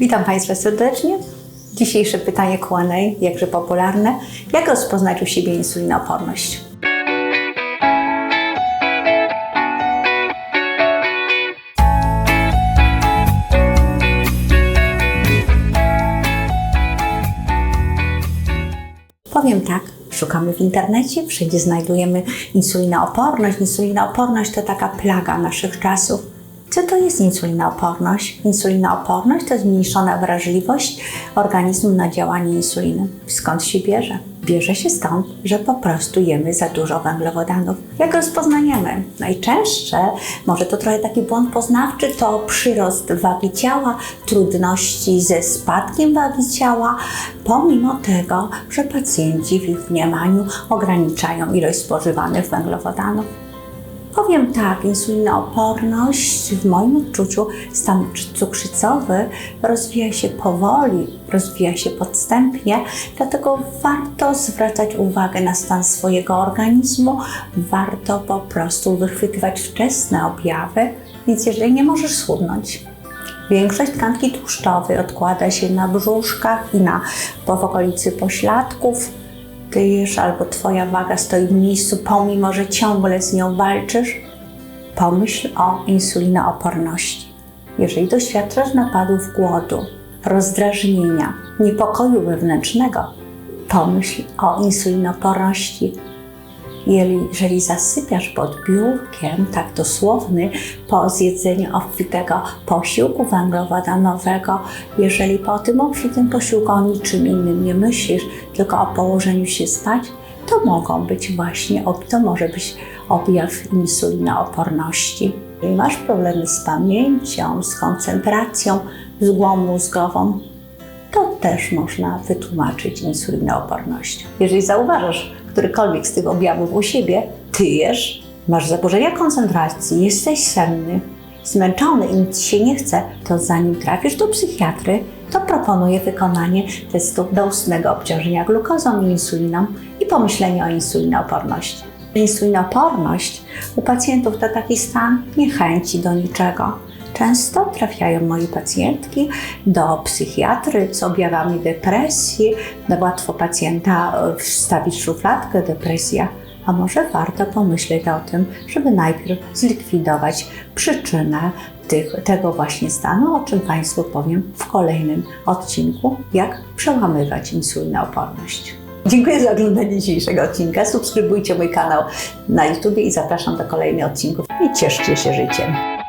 Witam Państwa serdecznie. Dzisiejsze pytanie Q&A, jakże popularne. Jak rozpoznać u siebie insulinooporność? Powiem tak, szukamy w internecie, wszędzie znajdujemy insulinooporność. Insulinooporność to taka plaga naszych czasów. Co to jest insulinooporność? Insulinooporność to zmniejszona wrażliwość organizmu na działanie insuliny. Skąd się bierze? Bierze się stąd, że po prostu jemy za dużo węglowodanów. Jak rozpoznajemy? Najczęstsze, może to trochę taki błąd poznawczy, to przyrost wagi ciała, trudności ze spadkiem wagi ciała, pomimo tego, że pacjenci w ich mniemaniu ograniczają ilość spożywanych węglowodanów. Powiem tak, insulinooporność w moim odczuciu, stan cukrzycowy rozwija się powoli, rozwija się podstępnie, dlatego warto zwracać uwagę na stan swojego organizmu, warto po prostu wychwytywać wczesne objawy, więc jeżeli nie możesz schudnąć, Większość tkanki tłuszczowej odkłada się na brzuszkach i na w okolicy pośladków tyjesz albo Twoja waga stoi w miejscu, pomimo że ciągle z nią walczysz, pomyśl o insulinooporności. Jeżeli doświadczasz napadów głodu, rozdrażnienia, niepokoju wewnętrznego, pomyśl o insulinooporności. Jeżeli zasypiasz pod biurkiem, tak dosłowny, po zjedzeniu obfitego posiłku węglowodanowego, jeżeli po tym obfitym posiłku o niczym innym nie myślisz, tylko o położeniu się spać, to mogą być właśnie, to może być objaw insulinooporności. Jeżeli masz problemy z pamięcią, z koncentracją, z głą mózgową, też można wytłumaczyć insulinoopornością. Jeżeli zauważasz którykolwiek z tych objawów u siebie, tyjesz, masz zaburzenia koncentracji, jesteś senny, zmęczony i nic się nie chce, to zanim trafisz do psychiatry, to proponuję wykonanie testu doustnego obciążenia glukozą i insuliną i pomyślenie o insulinooporności. Insulinooporność u pacjentów to taki stan niechęci do niczego. Często trafiają moje pacjentki do psychiatry z objawami depresji. No łatwo pacjenta wstawić w szufladkę depresja, a może warto pomyśleć o tym, żeby najpierw zlikwidować przyczynę tych, tego właśnie stanu, o czym Państwu powiem w kolejnym odcinku, jak przełamywać insulinooporność. Dziękuję za oglądanie dzisiejszego odcinka. Subskrybujcie mój kanał na YouTube i zapraszam do kolejnych odcinków i cieszcie się życiem.